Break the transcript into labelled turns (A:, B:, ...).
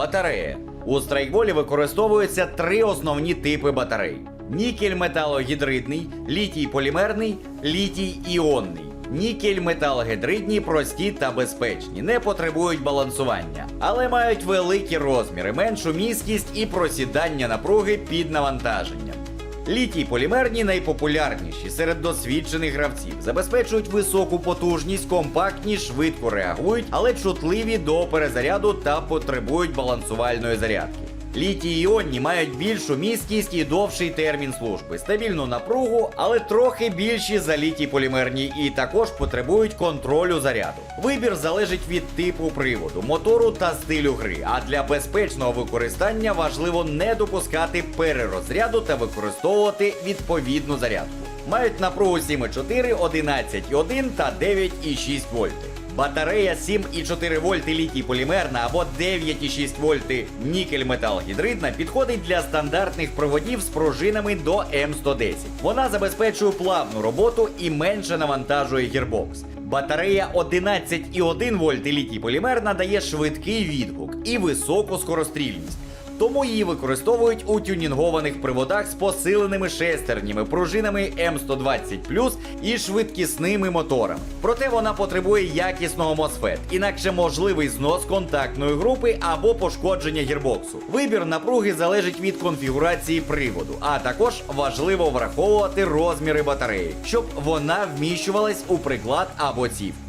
A: Батарея. У страйкболі використовуються три основні типи батарей: нікель металогідридний, літій полімерний, літій іонний. Нікель металогідридні прості та безпечні, не потребують балансування, але мають великі розміри, меншу міськість і просідання напруги під навантаженням. Літій полімерні найпопулярніші серед досвідчених гравців, забезпечують високу потужність, компактні, швидко реагують, але чутливі до перезаряду та потребують балансувальної зарядки. Літій іонні мають більшу місткість і довший термін служби, стабільну напругу, але трохи більші за літій полімерні і також потребують контролю заряду. Вибір залежить від типу приводу, мотору та стилю гри. А для безпечного використання важливо не допускати перерозряду та використовувати відповідну зарядку. Мають напругу 7,4, 11,1 та 9,6 вольти. Батарея 7,4 вольти літій полімерна або 9,6 вольти нікель металгідридна підходить для стандартних проводів з пружинами до М110. Вона забезпечує плавну роботу і менше навантажує гірбокс. Батарея 11,1 вольт літій полімерна дає швидкий відгук і високу скорострільність. Тому її використовують у тюнінгованих приводах з посиленими шестернями, пружинами М120 і швидкісними моторами. Проте вона потребує якісного MOSFET, інакше можливий знос контактної групи або пошкодження гірбоксу. Вибір напруги залежить від конфігурації приводу, а також важливо враховувати розміри батареї, щоб вона вміщувалась у приклад або цівку.